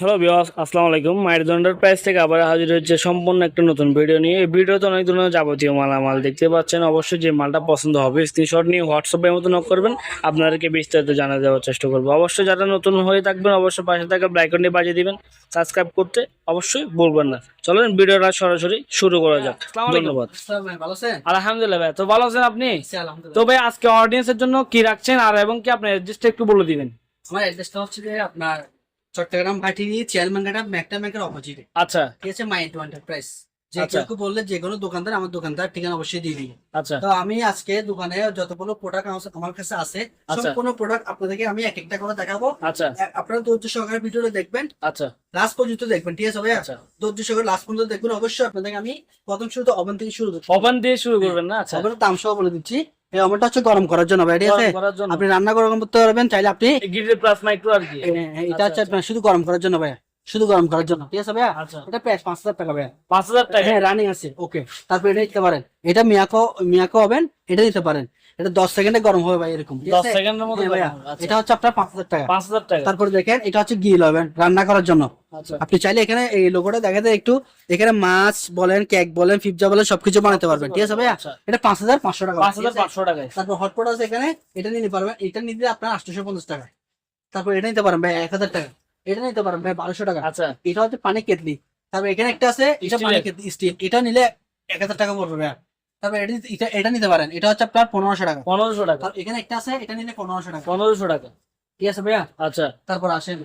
Hello বিওয়াস আসসালামু আলাইকুম। মায়ের দণ্ডের প্রাইস থেকে আবার হাজির হচ্ছে সম্পূর্ণ একটা নতুন ভিডিও নিয়ে। এই ভিডিওতে অনেক ধরনের যাবতীয় মালামাল দেখতে পাচ্ছেন। অবশ্যই যে মালটা পছন্দ হবে স্ক্রিনশট নিয়ে হোয়াটসঅ্যাপের মতো নক করবেন। আপনাদেরকে বিস্তারিত জানা দেওয়ার চেষ্টা করব। অবশ্যই যারা নতুন হয়ে থাকবেন অবশ্যই পাশে থাকা ব্লাইকনটি বাজিয়ে দিবেন। সাবস্ক্রাইব করতে অবশ্যই বলবেন না। চলেন ভিডিওটা সরাসরি শুরু করা যাক। ধন্যবাদ। ভালো আছেন? আলহামদুলিল্লাহ ভাই তো ভালো আছেন আপনি? তো ভাই আজকে অডিয়েন্সের জন্য কি রাখছেন? আর এবং কি আপনার অ্যাড্রেসটা একটু বলে দিবেন। আমার অ্যাড্রেসটা হচ্ছে যে আপনার চট্টগ্রাম ঘাটি চেয়ারম্যান ঘাটা ম্যাকটা ব্যাংকের অপোজিটে আচ্ছা। ঠিক আছে মাই টু এন্টারপ্রাইজ যে। কেউ বললে যে কোনো দোকানদার আমার দোকানদার ঠিকানা অবশ্যই দিয়ে আচ্ছা। তো আমি আজকে দোকানে যতগুলো প্রোডাক্ট আমার কাছে আছে আচ্ছা। সম্পূর্ণ প্রোডাক্ট আপনাদেরকে আমি এক একটা করে দেখাবো। আচ্ছা। এ- আপনারা ধৈর্য সহকারে ভিডিওটা দেখবেন। আচ্ছা। লাস্ট পর্যন্ত দেখবেন ঠিক আছে ভাইয়া? আচ্ছা। ধৈর্য সহকারে লাস্ট পর্যন্ত দেখবেন। অবশ্যই আপনাদেরকে আমি প্রথম শুরুতে ওভেন থেকে শুরু দিয়ে শুরু করবেন না? আচ্ছা। ওভেনের দাম সহ বলে দিচ্ছি। এই অমলটা হচ্ছে গরম করার জন্য ভাই ঠিক আছে? আপনি রান্না গরম করতে পারবেন চাইলে আপনি গ্রিডের প্লাস মাইক্রো আর কি। এটা আচ্ছা, হচ্ছে শুধু গরম করার জন্য ভাইয়া শুধু গরম করার জন্য ঠিক আছে ভাইয়া আচ্ছা। এটা প্রাইস পাঁচ হাজার টাকা ভাইয়া পাঁচ হাজার টাকা? হ্যাঁ রানিং আছে। ওকে তারপর এটা নিতে পারেন। এটা মিয়াকো মিয়াকো হবেন এটা নিতে পারেন। এটা দশ সেকেন্ডে গরম হবে ভাই এরকম? সেকেন্ডের মধ্যে হ্যাঁ ভাইয়া। এটা হচ্ছে আপনার পাঁচ হাজার টাকা। পাঁচ হাজার টাকা। তারপরে দেখেন এটা হচ্ছে গিল রান্না করার জন্য। আচ্ছা। আপনি চাইলে এখানে এই লোগোটা দেখাতে একটু এখানে মাছ বলেন কেক বলেন পিৎজা বলেন সবকিছু বানাতে পারবেন ঠিক আছে ভাইয়া? আচ্ছা। এটা পাঁচ হাজার পাঁচশো টাকা পাঁচ হাজার পাঁচশো টাকায়। তারপর হটপট আছে এখানে এটা নিতে পারবেন এটা নিতে আপনার আটশোশো পঞ্চাশ টাকা। তারপর এটা নিতে পারেন ভাই এক হাজার টাকা। এটা নিতে পারেন ভাই বারোশো টাকা। আচ্ছা। এটা হচ্ছে পানি কেটলি। তারপর এখানে একটা আছে এটা পানি কেটলি স্টিল। এটা নিলে এক হাজার টাকা পড়বে ভাই তারপর এটা এটা এটা নিতে পারেন। এটা হচ্ছে আপনার পনেরোশো টাকা। পনেরোশো টাকা। এখানে একটা আছে এটা নিলে পনেরোশো টাকা। পনেরোশো টাকা। ঠিক আছে ভাইয়া? আচ্ছা। তারপর আসেন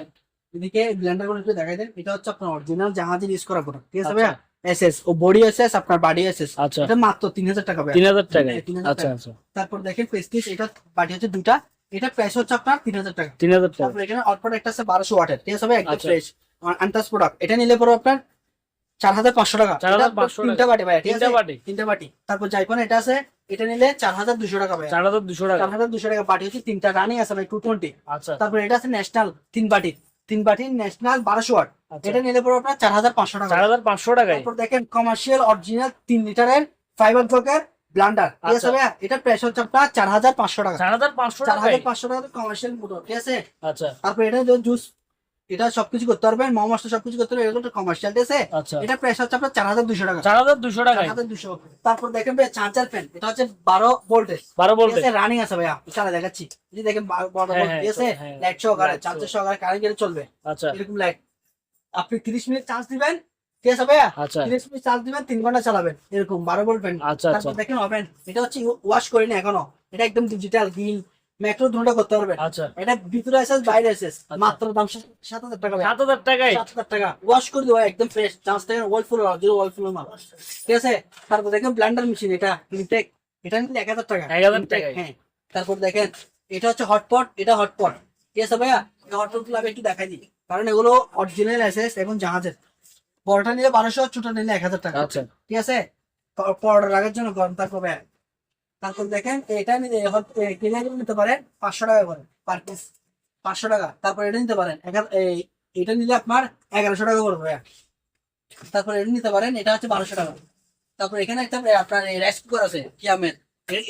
এদিকে ব্লেন্ডার করে একটু দেখাই দেন। এটা হচ্ছে আপনার অরিজিনাল জাহাজের ইউজ করা প্রোডাক্ট ঠিক আছে আচ্ছা। ভাইয়া এসএস ও বডি এসএস আপনার বাডি এসএস আচ্ছা। এটা মাত্র তিন হাজার টাকা তিন হাজার হাজার আচ্ছা আচ্ছা। তারপর দেখেন প্রেস্টিজ এটা বাটি হচ্ছে দুটা এটা প্রাইস হচ্ছে আপনার তিন হাজার টাকা। তিন হাজার টাকা এখানে আউটপুট একটা আছে বারোশো ওয়াটের। ঠিক আছে ভাই একদম আচ্ছা। ফ্রেশ আনটাস প্রোডাক্ট এটা নিলে পরে আপনার চার হাজার পাঁচশো টাকা তিনটা বাটি ভাই তিনটা বাটি তিনটা বাটি তারপর জাইফোন এটা আছে এটা নিলে চার হাজার দুশো টাকা ভাই চার হাজার দুশো টাকা চার হাজার দুশো টাকা বাটি হচ্ছে তিনটা রানি আছে ভাই টু টোয়েন্টি আচ্ছা তারপর এটা আছে ন্যাশনাল তিন বাটি তিন বাটি ন্যাশনাল বারোশো ওয়াট আচ্ছা এটা নিলে পরে আপনার চার হাজার পাঁচশো টাকা চার হাজার পাঁচশো টাকায় তারপর দেখেন কমার্শিয়াল অরিজিনাল তিন লিটারের ফাইবার ব্লকের ব্লান্ডার ঠিক আছে আচ্ছা। ভাইয়া এটা হচ্ছে আপনার চার হাজার পাঁচশো টাকা চার হাজার পাঁচশো চার হাজার পাঁচশো টাকা কমার্শিয়াল মোটর ঠিক আছে আচ্ছা তারপর এটা জুস এটা সবকিছু করতে পারবেন মোমো মশলা সবকিছু করতে পারবেন এগুলো কমার্শিয়াল ঠিক আচ্ছা। এটা প্রাইস হচ্ছে আপনার চার হাজার দুশো টাকা। চার হাজার দুশো চার হাজার দুশো। তারপর দেখেন ভাই চার্জার ফ্যান এটা হচ্ছে বারো ভোল্টেজ বারো ঠিক রানিং আছে ভাইয়া। চালা দেখাচ্ছি। দেখেন বারো বড় হ্যাঁ, আছে? হ্যাঁ, হ্যাঁ। লাইট সহকারে Light চার্জার সহকারে। কারেন্ট গেলে চলবে। আচ্ছা। এরকম লাইট আপনি তিরিশ মিনিট চার্জ দিবেন ঠিক আছে ভাইয়া? আচ্ছা। তিরিশ মিনিট চার্জ দিবেন তিন ঘণ্টা চালাবেন। এরকম বারো ভোল্ট ফ্যান আচ্ছা তারপর দেখেন ওভেন এটা হচ্ছে ওয়াশ করিনি এখনও। এটা একদম ডিজিটাল গিল ম্যাক্রো করতে পারবেন। আচ্ছা। এটা ভিতরে বাইরে আচ্ছা। মাত্র দাম সাত হাজার টাকা সাত হাজার টাকায়? সাত হাজার টাকা। ওয়াশ করে দেবো একদম ফ্রেশ চান্স থেকে ওয়াল ফুল জিরো ওয়াল ফুল মাল। ঠিক আছে? তারপর দেখেন ব্লান্ডার মেশিন এটা লিটেক এটা নিলে এক হাজার টাকা। 1000 Intake, টাকায়। হ্যাঁ। তারপর দেখেন এটা হচ্ছে হটপট এটা হটপট ঠিক আছে ভাইয়া? এই হটপটগুলো আমি একটু দেখাই দিই। কারণ এগুলো অরিজিনাল এসেস এবং জাহাজের। বড়টা নিলে বারোশো ছোটটা নিলে এক হাজার টাকা। আচ্ছা। ঠিক আছে? পরোটা রাখার জন্য গরম তারপর ভাইয়া তারপর দেখেন এটা কিনে নিতে পারেন পাঁচশো টাকা করে পার পিস পাঁচশো টাকা। তারপর এটা নিতে পারেন এটা নিলে আপনার এগারোশো টাকা পড়বে ভাইয়া তারপর এটা নিতে পারেন এটা হচ্ছে বারোশো টাকা। তারপর এখানে একটা আপনার রাইস কুকার আছে কিয়ামের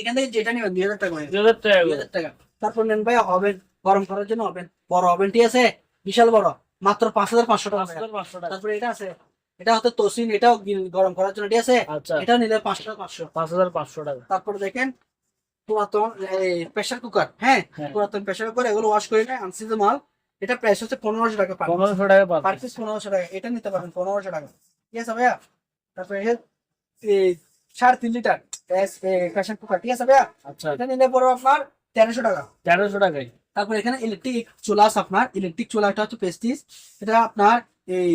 এখান থেকে যেটা নেবেন দুই হাজার টাকা। দুই হাজার টাকা দুই হাজার টাকা। তারপর নেন ভাইয়া হবেন গরম করার জন্য হবেন বড় ঠিক আছে বিশাল বড় মাত্র পাঁচ হাজার পাঁচশো টাকা। পাঁচ ভাইয়া। হাজার পাঁচশো টাকা। তারপরে এটা আছে এটা হচ্ছে তসিন এটাও গরম করার জন্য ঠিক আছে? আচ্ছা। এটা নিলে পাঁচশো পাঁচশো। পাঁচ হাজার পাঁচশো টাকা। তারপর দেখেন পুরাতন প্রেসার কুকার হ্যাঁ? হ্যাঁ। পুরাতন প্রেসার কুকার এগুলো ওয়াশ করে নেয় আনসি মাল এটা প্রাইস হচ্ছে পনেরোশো টাকা পনেরোশো টাকা পার পিস পনেরোশো টাকা এটা নিতে পারেন পনেরোশো টাকা। ঠিক আছে ভাইয়া? তারপরে এই সাড়ে তিন লিটার প্রেসার কুকার ঠিক আছে ভাইয়া? আচ্ছা। এটা নিলে পড়বে আপনার তেরোশো টাকা। তেরোশো টাকায়। তারপর এখানে ইলেকট্রিক চুলা আছে আপনার ইলেকট্রিক চুলা এটা হচ্ছে পেস্টিস এটা আপনার এই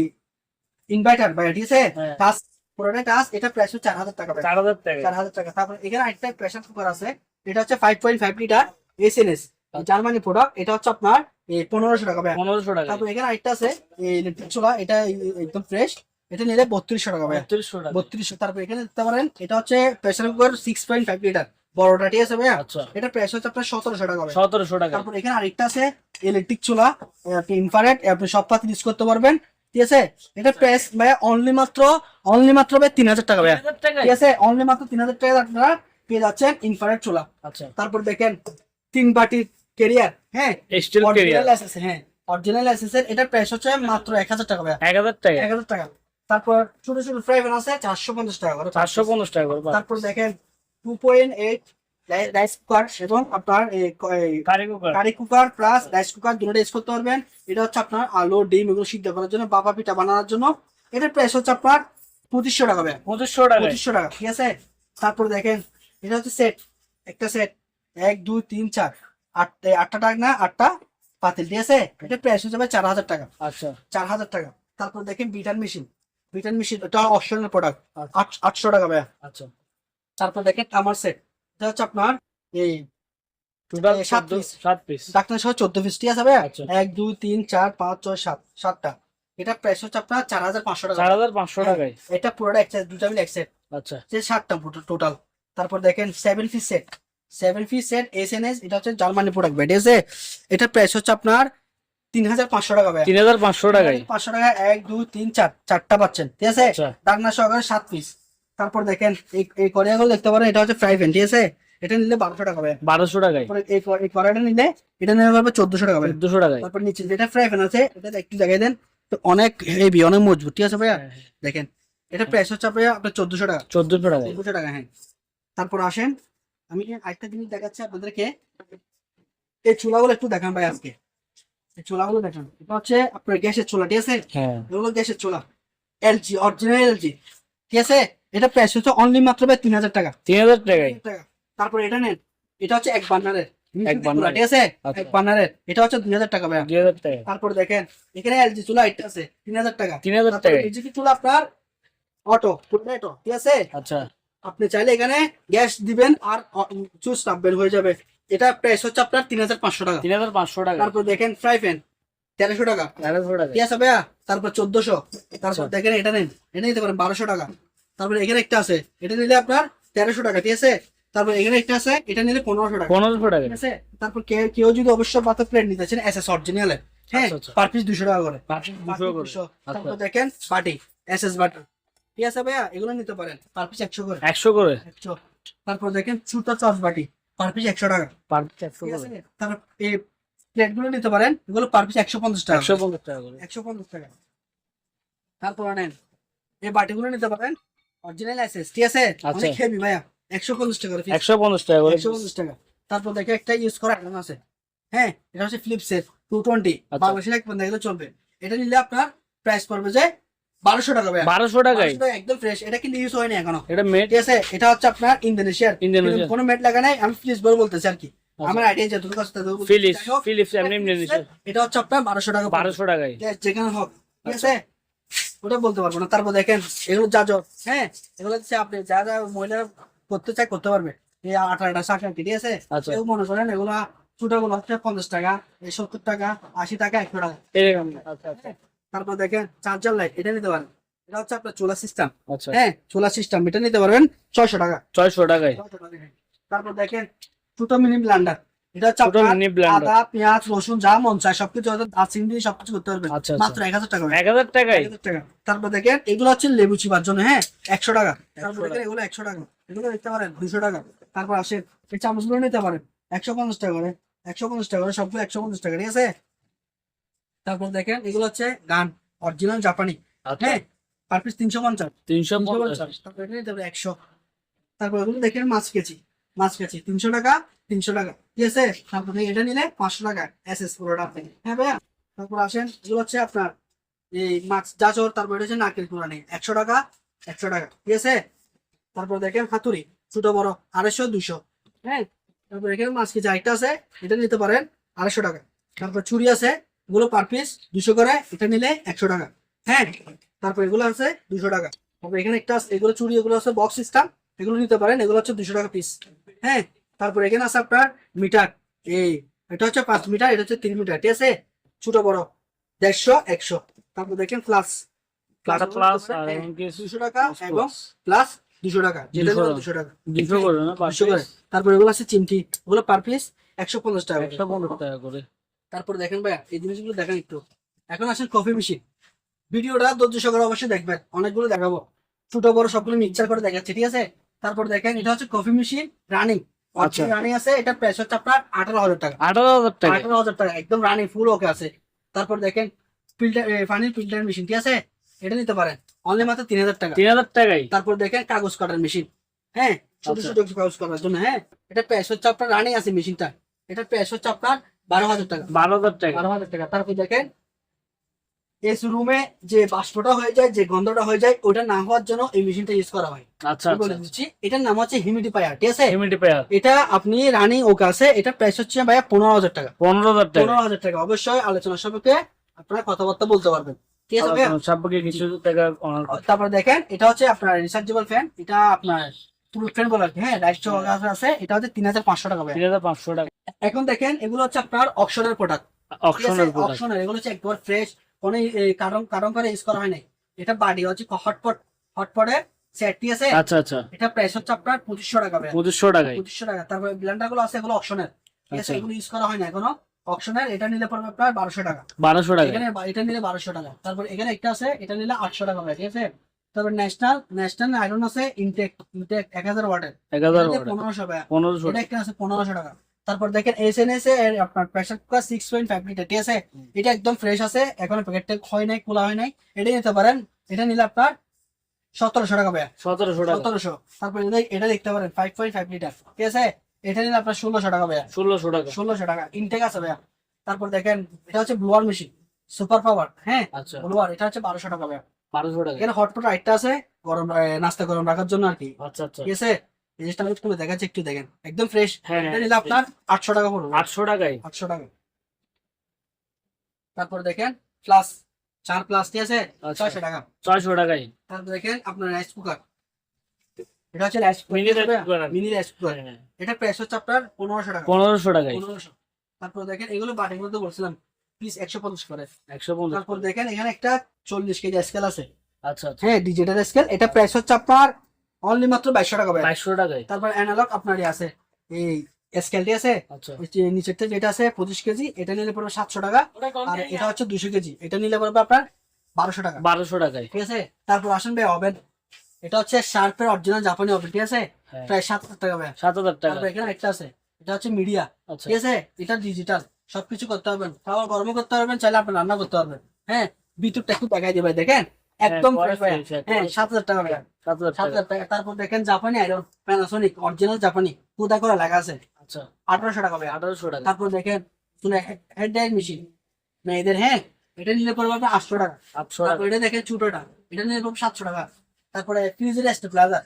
ইনভার্টার ভাইয়া ঠিক আছে। টাচ পুরোটা টাচ এটা প্রাইস হচ্ছে চার হাজার টাকা। চার হাজার টাকা। চার হাজার টাকা। তারপর এখানে আরেকটা প্রেসার কুকার আছে এটা হচ্ছে five point five litre SNS Germany product এটা হচ্ছে আপনার পনেরোশো টাকা ভাইয়া পনেরোশো টাকা। তারপর এখানে আরেকটা আছে ইলেকট্রিক চুলা এটা একদম ফ্রেশ এটা নিলে বত্রিশশো টাকা ভাইয়া বত্রিশশো তারপর এখানে দেখতে পারেন এটা হচ্ছে pressure cooker six point five litre বড়টা ঠিক আছে ভাইয়া। আচ্ছা। এটা প্রাইস হচ্ছে আপনার সতেরোশো টাকা। সতেরোশো টাকা। তারপর এখানে আরেকটা আছে ইলেকট্রিক চুলা ইনফারেট আপনি সব পাতি ইউজ করতে পারবেন। ঠিক আছে? এটা প্রাইস ভাইয়া অনলি মাত্র অনলি মাত্র ভাই তিন হাজার টাকা ভাইয়া। ঠিক আছে? অনলি মাত্র তিন হাজার টাকা আপনারা পেয়ে যাচ্ছেন ইনফারেট চুলা। আচ্ছা। তারপর দেখেন তিন বাটির কেরিয়ার হ্যাঁ? স্টিল কেরিয়ার আছে, হ্যাঁ। অরিজিনাল এসএসের এটার প্রাইস হচ্ছে মাত্র এক হাজার টাকা ভাইয়া। এক হাজার টাকা। এক হাজার টাকা। তারপর ছোট ছোট ফ্রাই প্যান আছে চারশো পঞ্চাশ টাকা করে। চারশো পঞ্চাশ টাকা করে তারপর দেখেন two point eight rice cooker এবং আপনার curry cooker plus rice cooker দুটো ইউজ করতে পারবেন। এটা হচ্ছে আপনার আলু ডিম এগুলো সিদ্ধ করার জন্য বাবা পিঠা বানানোর জন্য। এটার প্রাইস হচ্ছে আপনার পঁচিশশো টাকা ভাইয়া পঁচিশশো টাকা পঁচিশশো টাকা ঠিক আছে? তারপর দেখেন এটা হচ্ছে সেট একটা সেট এক দুই তিন চার। আট এই আটটা টাকা না আটটা পাতিল ঠিক আছে? এটা প্রাইস ভাই চার হাজার টাকা। আচ্ছা। চার হাজার টাকা। তারপর দেখেন বিটার মেশিন বিটার মেশিন এটা প্রোডাক্ট আচ্ছা। আটশো টাকা ভাইয়া আচ্ছা। তারপর দেখেন আমার সেট এটা হচ্ছে আপনার এই টোটাল সাত সাত সাত পিস ডাক্তার সহ চোদ্দ পিস ঠিক আছে ভাইয়া? আচ্ছা। এক দুই তিন চার পাঁচ ছয় সাত সাতটা। এটা প্রাইস হচ্ছে আপনার চার হাজার পাঁচশো টাকা। চার হাজার পাঁচশো টাকায়। এটা পুরোটা এক দুটা মিলে এক সেট আচ্ছা। যে সাতটা টোটাল তারপর দেখেন seven piece set seven piece set S N S এটা হচ্ছে জার্মানি প্রোডাক্ট ভাই ঠিক আছে? এটা প্রাইস হচ্ছে আপনার তিন হাজার পাঁচশো টাকা ভাই তিন হাজার পাঁচশো টাকায়। পাঁচশো টাকা এক দুই তিন চার চারটা পাচ্ছেন ঠিক আছে? আচ্ছা। ডাকনা সহকারে সাত পিস তারপর দেখেন এই কড়াইগুলো দেখতে পারেন এটা হচ্ছে ফ্রাই প্যান ঠিক আছে? এটা নিলে বারোশো টাকা হবে। বারোশো টাকায়? তারপরে এই কড়াইটা নিলে এটা নিলে পারবে চোদ্দশো টাকা ভাই চোদ্দশো টাকায়। তারপর নিচে যেটা ফ্রাই প্যান আছে এটা একটু জায়গায় দেন। তো অনেক হেভি অনেক মজবুত ঠিক আছে ভাইয়া? দেখেন এটা প্রাইস হচ্ছে আপনার আপনার চোদ্দশো টাকা। চোদ্দশো টাকায়। চোদ্দশো টাকা হ্যাঁ। তারপর আসেন আমি আরেকটা জিনিস দেখাচ্ছি আপনাদেরকে। এই চুলাগুলো একটু দেখান ভাই আজকে। এই চুলাগুলো দেখান এটা হচ্ছে আপনার গ্যাসের চুলা ঠিক আছে? হ্যাঁ। এগুলো গ্যাসের চুলা। এলজি অরিজিনাল এলজি ঠিক আছে? এটা প্রাইস হচ্ছে অনলি মাত্র ভাই তিন হাজার টাকা। তিন হাজার টাকায়? টাকা। তারপর এটা নেন এটা হচ্ছে এক বার্নারের এক। ঠিক আছে আচ্ছা। এক বার্নারের এটা হচ্ছে দুই হাজার টাকা ভাই দুই হাজার টাকা তারপর দেখেন এখানে এলজি চুলা এটা আছে তিন হাজার টাকা। তিন হাজার তারপর টাকায়। চুলা আপনার অটো অটো ঠিক আছে? আচ্ছা। আপনি চাইলে এখানে গ্যাস দিবেন আর চুজ রাখবেন হয়ে যাবে। এটা প্রাইস হচ্ছে আপনার তিন হাজার পাঁচশো টাকা। তিন হাজার পাঁচশো টাকা। তারপর দেখেন ফ্রাই প্যান তেরোশো টাকা। তেরোশো টাকা। ঠিক আছে ভাইয়া? তারপর চোদ্দশো। তারপর আচ্ছা। দেখেন এটা নেন এটা নিতে পারেন বারোশো টাকা। তারপর এখানে একটা আছে এটা নিলে আপনার তেরোশো টাকা ঠিক আছে? তারপর এখানে একটা আছে এটা নিলে পনেরোশো টাকা। পনেরোশো টাকা। ঠিক আছে? তারপর কেউ যদি অবশ্য পাতা প্লেট নিতে চান এস এস অরিজিনাল হ্যাঁ? আচ্ছা, আচ্ছা। পার পিস দুশো টাকা করে। পার 200 তারপর আচ্ছা। দেখেন বাটি এস এস বাটি। ঠিক আছে ভাইয়া? এগুলো নিতে পারেন পার পিস একশো করে। একশো করে? একশো। তারপর দেখেন ছুটা চস বাটি পার পিস একশো টাকা। পার পিস একশো তারপর এই প্লেটগুলো নিতে পারেন এগুলো পার পিস একশো পঞ্চাশ টাকা একশো পঞ্চাশ টাকা করে। একশো পঞ্চাশ টাকা। তারপর নেন এই বাটিগুলো নিতে পারেন অরিজিনাল অ্যাসেস ঠিক আছে? আচ্ছা। অনেক হেভি ভাইয়া। একশো পঞ্চাশ টাকা piece। একশো পঞ্চাশ টাকা করে। একশো পঞ্চাশ টাকা। তারপর দেখে একটা ইউজ করা আইটেম আছে। হ্যাঁ এটা হচ্ছে ফ্লিপসের টু টোয়েন্টি আচ্ছা। বাংলাদেশের এক বন্ধ এগুলো চলবে। এটা নিলে আপনার প্রাইস পড়বে যে বারোশো টাকা ভাইয়া। 1200 টাকা একদম ফ্রেশ এটা কিন্তু ইউজ হয়নি এখনও। এটা মেড ঠিক আছে? এটা হচ্ছে আপনার ইন্দোনেশিয়ার ইন্দোনেশিয়া। কোনো মেট লাগা নাই। আমি ফ্লিপস বলে বলতেছি আর কি। আচ্ছা। আমার আইডিয়া যতটুকু কাছে ততটুকু। ফিলিপস ফিলিপস এমনি নিচ্ছে এটা হচ্ছে আপনার বারোশো টাকা পড়বে। বারোশো টাকায়। যে- যেখানে হোক। ঠিক আছে? ওটা বলতে পারব না। তারপর দেখেন এগুলো যা হ্যাঁ এগুলো হচ্ছে আপনি যা যা মহিলারা করতে চায় করতে পারবে। এই আঠারোটা শাক ঠিক আছে? আচ্ছা। কেউ মনে করেন এগুলো ছোটগুলো হচ্ছে পঞ্চাশ টাকা এই সত্তর টাকা আশি টাকা একশো টাকা। এরকম। আচ্ছা তারপর দেখেন চার্জার লাইট এটা নিতে পারেন। এটা হচ্ছে আপনার চোলা সিস্টেম আচ্ছা। হ্যাঁ চোলা সিস্টেম এটা নিতে পারবেন ছয়শো টাকা। ছয়শো টাকায়। 600 টাকা তারপর দেখেন ছোট মিনি ব্লান্ডার এটা হচ্ছে ছোট আপনার mini blender। আদা পেঁয়াজ রসুন যা মন চায় সবকিছু দারচিনি দিয়ে সবকিছু করতে পারবেন। আচ্ছা, আচ্ছা। মাত্র এক হাজার টাকা এক হাজার টাকায়? টাকা। তারপর দেখেন এগুলো হচ্ছে লেবু চিবার জন্য হ্যাঁ? একশো টাকা। তারপর দেখেন এগুলো একশো টাকা। এগুলো দেখতে পারেন দুশো টাকা। তারপর আসেন এই চামচগুলো নিতে পারেন একশো পঞ্চাশ টাকা করে। একশো পঞ্চাশ টাকা করে সবগুলো একশো পঞ্চাশ টাকা ঠিক আছে? তারপর দেখেন এগুলো হচ্ছে গান অরিজিনাল জাপানি আচ্ছা। হ্যাঁ? পার পিস তিনশো পঞ্চাশ। তিনশো পঞ্চাশ। তারপর একশো। তারপর এগুলো দেখেন মাছ কেজি। মাছ কেজি তিনশো টাকা। তিনশো টাকা। ঠিক আছে? তারপর এটা নিলে পাঁচশো টাকা এস এস পুরোটা আপনি। হ্যাঁ ভাইয়া? তারপর আসেন এগুলো হচ্ছে আপনার এই মাছ জাচর তারপর এটা হচ্ছে নারকেল কুড়ানি একশো টাকা একশো টাকা। ঠিক আছে? তারপর দেখেন হাতুড়ি, ছোট, বড়, আড়াইশো দুশো হ্যাঁ? তারপর এখানে মাছ কেজি আরেকটা আছে, এটা নিতে পারেন আড়াইশো টাকা। তারপর ছুরি আছে, এগুলো পার পিস দুশো করে, এটা নিলে একশো টাকা। হ্যাঁ? তারপর এগুলো আছে দুশো টাকা। তারপর এখানে একটা এগুলো চুড়ি, এগুলো আছে বক্স সিস্টেম এগুলো নিতে পারেন, এগুলো হচ্ছে দুশো টাকা পিস হ্যাঁ? তারপর এখানে আছে আপনার মিটার এই এটা হচ্ছে পাঁচ মিটার এটা হচ্ছে তিন মিটার ঠিক আছে? ছোট বড় দেড়শো একশো। তারপর দেখেন প্লাস প্লাস প্লাস আর দুশো টাকা এবং প্লাস দুশো টাকা যেটা দুশো টাকা। দুশো করে না দুশো করে। তারপর এগুলো আছে চিমটি ওগুলো পার পিস একশো পঞ্চাশ টাকা একশো পঞ্চাশ টাকা করে। তারপর দেখেন ভাইয়া এই জিনিসগুলো দেখেন একটু। এখন আসেন কফি মেশিন ভিডিওটা ধৈর্য সহকারে অবশ্যই দেখবেন অনেকগুলো দেখাবো। ছোট বড় সবগুলো মিক্সচার করে দেখাচ্ছে ঠিক আছে? তারপর দেখেন এটা হচ্ছে কফি মেশিন রানিং আচ্ছা। রানিং আছে এটা প্রাইস হচ্ছে আপনার আঠারো হাজার টাকা। আঠারো হাজার টাকা। আঠারো হাজার টাকা একদম রানিং ফুল ওকে আছে। তারপর দেখেন ফিল্টার পানির ফিল্টার মেশিন ঠিক আছে? এটা নিতে পারেন। অনলি মাত্র তিন হাজার টাকা। তিন হাজার টাকাই। তারপর দেখেন কাগজ কাটার মেশিন হ্যাঁ ছোট আচ্ছা। ছোট কাগজ কাটার জন্য হ্যাঁ। এটা প্রাইস হচ্ছে আপনার রানিং আছে মেশিনটা এটা প্রাইস হচ্ছে আপনার বারো হাজার টাকা। বারো হাজার টাকা। বারো হাজার টাকা। তারপর দেখেন এস রুমে যে বাষ্পটা হয়ে যায় যে গন্ধটা হয়ে যায় ওটা না হওয়ার জন্য এই মেশিনটা ইউজ করা হয়। আচ্ছা আচ্ছা বলে দিচ্ছি এটার নাম হচ্ছে হিউমিডিফায়ার ঠিক আছে? হিউমিডিফায়ার এটা আপনি রানিং ওকে আছে এটা প্রাইস হচ্ছে ভাইয়া পনেরো হাজার টাকা। পনেরো হাজার টাকা। পনেরো হাজার টাকা। অবশ্যই আলোচনা সাপেক্ষে আপনারা কথাবার্তা বলতে পারবেন। ঠিক আছে সাপেক্ষে কিছু টাকা তারপর দেখেন এটা হচ্ছে আপনার রিচার্জেবল ফ্যান এটা আপনার পুরো ফ্যান বলে আর কি, হ্যাঁ? রাইট আছে এটা হচ্ছে তিন হাজার পাঁচশো টাকা। তিন হাজার পাঁচশো টাকা। এখন দেখেন এগুলো হচ্ছে আপনার অপশনের প্রোডাক্ট অপশনের প্রোডাক্ট এগুলো হচ্ছে একবার ফ্রেশ কোনো কারণ কারণ করে ইউজ করা হয় নাই। এটা বাড়ি হচ্ছে হটপট সেটটি আছে। আচ্ছা আচ্ছা। এটা প্রাইস হচ্ছে আপনার পঁচিশশো টাকা পঁচিশশো টাকায়। পঁচিশশো টাকা। তারপরে ব্লেন্ডারগুলো আছে এগুলো অপশনের ঠিক আছে আচ্ছা। এগুলো ইউজ করা হয় না এখনও। অপশনের এটা নিলে পড়বে আপনার বারোশো টাকা। বারোশো টাকা এখানে এটা নিলে বারোশো টাকা। তারপর এখানে একটা আছে এটা নিলে আটশো টাকা ভাই, ঠিক আছে? তারপর ন্যাশনাল ন্যাশনাল আয়রন আছে ইনটেক ইনটেক এক হাজার ওয়াটের এক হাজার পনেরোশো টাকা পনেরোশো এটা একটা আছে পনেরোশো টাকা। তারপর দেখেন এস এন এস এর আপনার pressure cooker six point five litre ঠিক আছে? এটা একদম ফ্রেশ আছে এখনও প্যাকেটটা হয় নাই খোলা হয় নাই। এটা নিতে পারেন এটা নিলে আপনার সতেরোশো টাকা ভাইয়া। সতেরোশো টাকা। সতেরোশো। তারপর এটা দেখতে পারেন ফাইভ পয়েন্ট ফাইভ লিটার ঠিক আছে? এটা নিলে আপনার ষোলোশো টাকা ভাইয়া। ষোলোশো টাকা। ষোলোশো টাকা ইনটেক আছে ভাইয়া। তারপর দেখেন এটা হচ্ছে ব্লুয়ার মেশিন সুপার পাওয়ার হ্যাঁ? আচ্ছা। ব্লুয়ার এটা হচ্ছে বারোশো টাকা ভাইয়া। বারোশো টাকা। এখানে হটপট আইটটা আছে গরম নাস্তা গরম রাখার জন্য আর কি। আচ্ছা আচ্ছা। ঠিক আছে? জিনিসটা আমি একটু দেখাচ্ছি একটু দেখেন। একদম ফ্রেশ হ্যাঁ এটা নিলে আপনার আটশো টাকা পড়বে। আটশো টাকায়? আটশো টাকা। তারপর দেখেন প্লাস চার প্লাস আছে? আচ্ছা। ছয়শো টাকা। ছয়শো টাকায়? তারপর দেখেন আপনার রাইস কুকার এটা হচ্ছে রাইস Mini rice cooker আর কি। মিনি রাইস কুকার হ্যাঁ, এটা প্রাইস হচ্ছে আপনার পনেরোশো টাকা। পনেরোশো টাকায়। পনেরোশো। তারপর দেখেন এগুলো বাটিগুলো তো বলছিলাম পিস একশো পঞ্চাশ করে। একশো পঞ্চাশ তারপর দেখেন এখানে একটা চল্লিশ কেজি স্কেল আছে। আচ্ছা আচ্ছা। হ্যাঁ ডিজিটাল স্কেল এটা প্রাইস হচ্ছে আপনার অনলি মাত্র বাইশশো টাকা ভাই। বাইশশো টাকায়? তারপর অ্যানালগ আপনারই আছে। এই স্কেলটি আছে আচ্ছা। নিচেরটা যেটা আছে পঁচিশ কেজি এটা নিলে পড়বে সাতশো টাকা। আর এটা হচ্ছে দুশো কেজি এটা নিলে পড়বে আপনার বারোশো টাকা। বারোশো টাকায়। ঠিক আছে? তারপর আসেন ভাই ওভেন এটা হচ্ছে শার্পের অরিজিনাল জাপানি ওভেন ঠিক আছে? হ্যাঁ। প্রায় সাত হাজার টাকা ভাই। সাত হাজার টাকা। এখানে একটা আছে এটা হচ্ছে মিডিয়া আচ্ছা। ঠিক আছে? এটা ডিজিটাল সবকিছু করতে পারবেন। খাবার গরমও করতে পারবেন চাইলে আপনি রান্না করতে পারবেন। হ্যাঁ? ভিতরটা একটু দেখাই দিবে দেখেন? একদম হ্যাঁ, একদম হ্যাঁ সাত হাজার টাকা ভাইয়া সাত হাজার টাকা। তারপর দেখেন জাপানি আয়রন প্যানাসোনিক অরিজিনাল জাপানি কোথা করে আছে। আচ্ছা। আঠারোশো টাকা ভাইয়া আঠারোশো টাকা। তারপর দেখেন শুনে হেড ড্রাইভ মেশিন মেয়েদের হ্যাঁ এটা নিলে পড়বে আপনার আটশো টাকা। আটশো টাকা। এটা দেখেন ছোটটা। এটা নিলে পড়বে সাতশো টাকা। তারপরে ফ্রিজের স্টেপ প্লাজার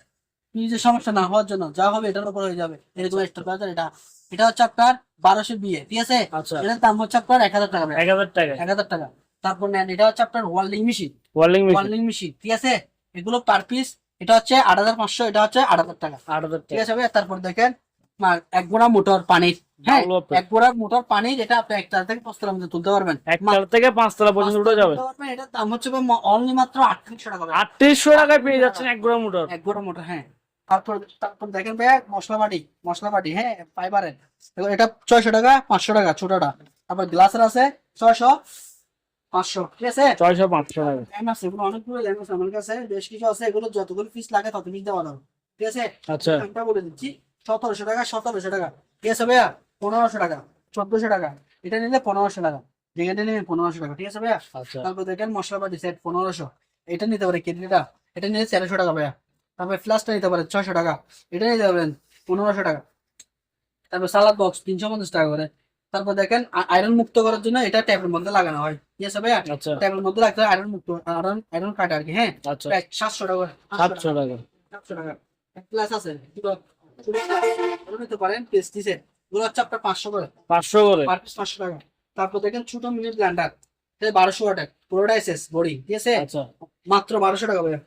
ফ্রিজের সমস্যা না হওয়ার জন্য যা হবে এটার উপর হয়ে যাবে। এরকম স্টেপ প্লাজার এটা। এটা হচ্ছে আপনার বারোশো বিয়ে ঠিক আছে? আচ্ছা। এটার দাম হচ্ছে আপনার এক হাজার টাকা এক হাজার টাকা। এক হাজার টাকা। তারপর নেন এটা হচ্ছে আপনার ওয়ার্ল্ডিং মেশিন ওয়ার্লিং মেশিন ওয়ার্ল্ডিং মেশিন ঠিক আছে? এগুলো পার পিস এটা হচ্ছে আট হাজার পাঁচশো এটা হচ্ছে আট হাজার টাকা। আট হাজার ঠিক আছে ভাই? তারপর দেখেন এক গোড়া মোটর পানির হ্যাঁ? এক মোটর পানির এটা আপনি থেকে পাঁচতলার মধ্যে তুলতে পারবেন। একতলা থেকে পাঁচতলা পর্যন্ত উঠে যাবে। এটার দাম হচ্ছে অনলি মাত্র আটত্রিশশো টাকা ভাই। আটত্রিশশো টাকায় পেয়ে যাচ্ছেন এক গোড়া মোটর। এক গোড়া মোটর হ্যাঁ। তারপর তারপর দেখেন ভাইয়া মশলা বাটি মশলা বাটি হ্যাঁ ফাইবারের এটা ছয়শো টাকা পাঁচশো টাকা ছোটটা। তারপর গ্লাসের আছে ছয়শো পাঁচশো ঠিক আছে? ছয়শো পাঁচশো টাকা আছে এগুলো অনেকগুলো ল্যাম্প আছে আমার কাছে। বেশ কিছু আছে এগুলো যতগুলো পিস লাগে তত পিস দেওয়া যাবে ঠিক আছে? আচ্ছা। দামটা বলে দিচ্ছি। সতেরোশো টাকা সতেরোশো টাকা। ঠিক আছে ভাইয়া? পনেরোশো টাকা চোদ্দশো টাকা। এটা নিলে পনেরোশো টাকা। যেখানে নিলে পনেরোশো টাকা ঠিক আছে ভাইয়া? আচ্ছা। তারপর দেখেন সেট পনেরোশো। এটা নিতে পারে কেটলিটা। এটা নিলে তেরোশো টাকা ভাইয়া। তারপর ফ্লাসটা নিতে পারেন ছয়শো টাকা। এটা নিতে পারেন পনেরোশো টাকা। তারপর সালাদ বক্স তিনশো পঞ্চাশ টাকা করে। তারপর দেখেন আয়রন মুক্ত করার জন্য এটা ট্যাপের মধ্যে লাগানো হয়। ঠিক আছে ভাইয়া? আচ্ছা। মধ্যে রাখতে আয়রন মুক্ত আয়রন আয়রন কাটা আর কি হ্যাঁ? আচ্ছা। সাতশো টাকা সাতশো টাকা। সাতশো টাকা। প্লাস আছে নিতে পারেন পেস্টি সেটগুলো হচ্ছে আপনার পাঁচশো করে। পাঁচশো করে। পার পিস পাঁচশো টাকা। তারপর দেখেন ছোট মিনি ব্লান্ডার বারোশো ওয়াটের। পুরোটা এসএস বডি ঠিক আছে? আচ্ছা। মাত্র বারোশো টাকা ভাইয়া।